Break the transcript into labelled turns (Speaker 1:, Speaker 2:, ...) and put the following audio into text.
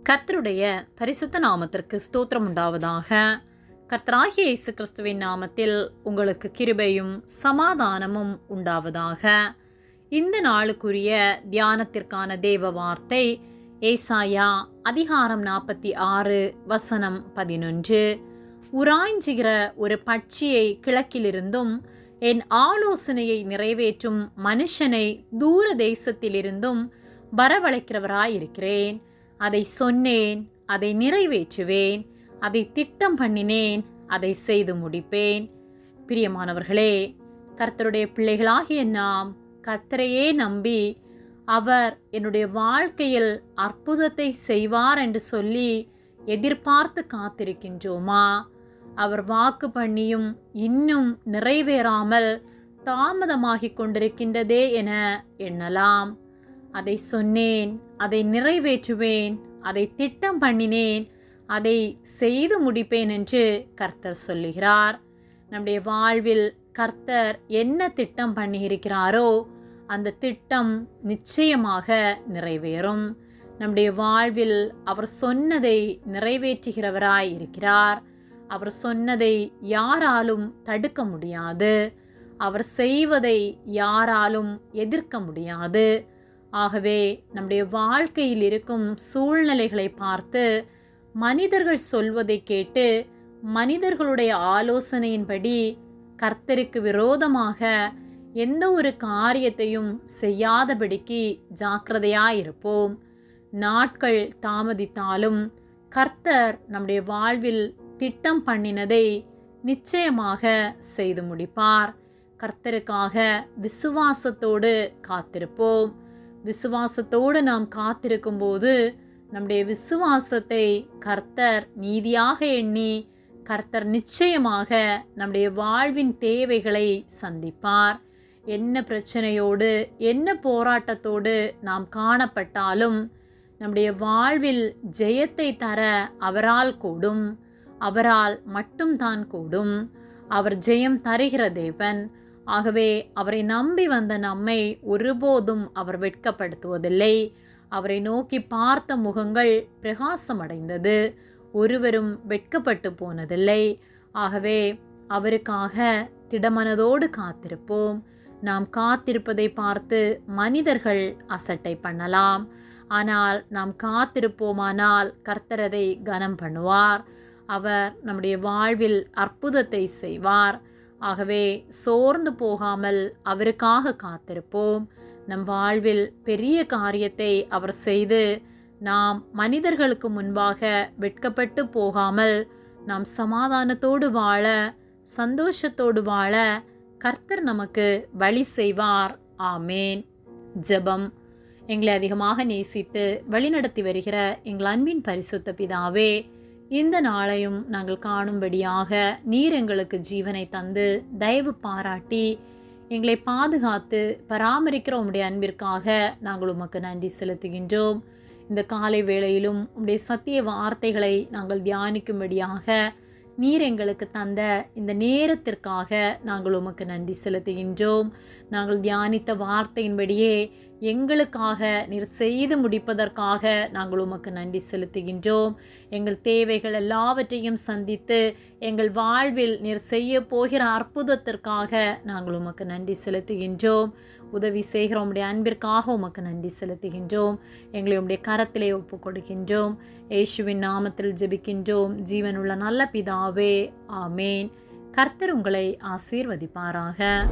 Speaker 1: கர்த்தருடைய பரிசுத்த நாமத்திற்கு ஸ்தோத்திரம் உண்டாவதாக. கர்த்தராகிய இயேசு கிறிஸ்துவின் நாமத்தில் உங்களுக்கு கிருபையும் சமாதானமும் உண்டாவதாக. இந்த நாளுக்குரிய தியானத்திற்கான தேவ வார்த்தை ஏசாயா அதிகாரம் நாற்பத்தி ஆறு வசனம் பதினொன்று. உராய்ஞ்சுகிற ஒரு பட்சியை கிழக்கிலிருந்தும் என் ஆலோசனையை நிறைவேற்றும் மனுஷனை தூர தேசத்திலிருந்தும் வரவழைக்கிறவராயிருக்கிறேன். அதை சொன்னேன் அதை நிறைவேற்றுவேன் அதை திட்டம் பண்ணினேன் அதை செய்து முடிப்பேன். பிரியமானவர்களே கர்த்தருடைய பிள்ளைகளாகிய நாம் கர்த்தரையே நம்பி அவர் என்னுடைய வாழ்க்கையில் அற்புதத்தை செய்வார் என்று சொல்லி எதிர்பார்த்து காத்திருக்கின்றோமா? அவர் வாக்கு பண்ணியும் இன்னும் நிறைவேறாமல் தாமதமாகிக் கொண்டிருக்கின்றதே என எண்ணலாம். அதை சொன்னேன் அதை நிறைவேற்றுவேன் அதை திட்டம் பண்ணினேன் அதை செய்து முடிப்பேன் என்று கர்த்தர் சொல்லுகிறார். நம்முடைய வாழ்வில் கர்த்தர் என்ன திட்டம் பண்ணியிருக்கிறாரோ அந்த திட்டம் நிச்சயமாக நிறைவேறும். நம்முடைய வாழ்வில் அவர் சொன்னதை நிறைவேற்றுகிறவராய் இருக்கிறார். அவர் சொன்னதை யாராலும் தடுக்க முடியாது. அவர் செய்வதை யாராலும் எதிர்க்க முடியாது. ஆகவே நம்முடைய வாழ்க்கையில் இருக்கும் சூழ்நிலைகளை பார்த்து மனிதர்கள் சொல்வதை கேட்டு மனிதர்களுடைய ஆலோசனையின்படி கர்த்தருக்கு விரோதமாக எந்த ஒரு காரியத்தையும் செய்யாதபடிக்கு ஜாக்கிரதையாயிருப்போம். நாட்கள் தாமதித்தாலும் கர்த்தர் நம்முடைய வாழ்வில் திட்டம் பண்ணினதை நிச்சயமாக செய்து முடிப்பார். கர்த்தருக்காக விசுவாசத்தோடு காத்திருப்போம். விசுவாசத்தோடு நாம் காத்திருக்கும் போது நம்முடைய விசுவாசத்தை கர்த்தர் நீதியாக எண்ணி கர்த்தர் நிச்சயமாக நம்முடைய வாழ்வின் தேவைகளை சந்திப்பார். என்ன பிரச்சனையோடு என்ன போராட்டத்தோடு நாம் காணப்பட்டாலும் நம்முடைய வாழ்வில் ஜெயத்தை தர அவரால் கூடும் அவரால் மட்டும்தான் கூடும். அவர் ஜெயம் தருகிற தேவன் ஆகவே அவரை நம்பி வந்த நம்மை ஒருபோதும் அவர் வெட்கப்படுத்துவதில்லை. அவரை நோக்கி பார்த்த முகங்கள் பிரகாசமடைந்தது. ஒருவரும் வெட்கப்பட்டு போனதில்லை. ஆகவே அவருக்காக திடமனதோடு காத்திருப்போம். நாம் காத்திருப்பதை பார்த்து மனிதர்கள் அசட்டை பண்ணலாம். ஆனால் நாம் காத்திருப்போமானால் கர்த்தரதை கனம் பண்ணுவார் அவர் நம்முடைய வாழ்வில் அற்புதத்தை செய்வார். ஆகவே சோர்ந்து போகாமல் அவருக்காக காத்திருப்போம். நம் வாழ்வில் பெரிய காரியத்தை அவர் செய்து நாம் மனிதர்களுக்கு முன்பாக வெட்கப்பட்டு போகாமல் நாம் சமாதானத்தோடு வாழ சந்தோஷத்தோடு வாழ கர்த்தர் நமக்கு வழி செய்வார். ஆமேன். ஜெபம். எங்களை அதிகமாக நேசித்து வழிநடத்தி வருகிற எங்கள் அன்பின் பரிசுத்த பிதாவே இந்த நாளையும் நாங்கள் காணும்படியாக நீர் எங்களுக்கு ஜீவனை தந்து தயவு பாராட்டி எங்களை பாதுகாத்து பராமரிக்கிற உம்முடைய அன்பிற்காக நாங்கள் உமக்கு நன்றி செலுத்துகின்றோம். இந்த காலை வேளையிலும் உம்முடைய சத்திய வார்த்தைகளை நாங்கள் தியானிக்கும்படியாக நீர் எங்களுக்கு தந்த இந்த நேரத்திற்காக நாங்கள் உமக்கு நன்றி செலுத்துகின்றோம். நாங்கள் தியானித்த வார்த்தையின்படியே எங்களுக்காக நீர் செய்து முடிப்பதற்காக நாங்கள் உமக்கு நன்றி செலுத்துகின்றோம். எங்கள் தேவைகள் எல்லாவற்றையும் சந்தித்து எங்கள் வாழ்வில் நீர் செய்ய போகிற அற்புதத்திற்காக நாங்கள் உமக்கு நன்றி செலுத்துகின்றோம். உதவி செய்கிற உம்முடைய அன்பிற்காக உமக்கு நன்றி செலுத்துகின்றோம். எங்களை உம்முடைய கரத்திலே ஒப்பு கொடுக்கின்றோம். ஏசுவின் நாமத்தில் ஜெபிக்கின்றோம். ஜீவனுள்ள நல்ல பிதாவே ஆமேன். கர்த்தர் உங்களை ஆசீர்வதிப்பாராக.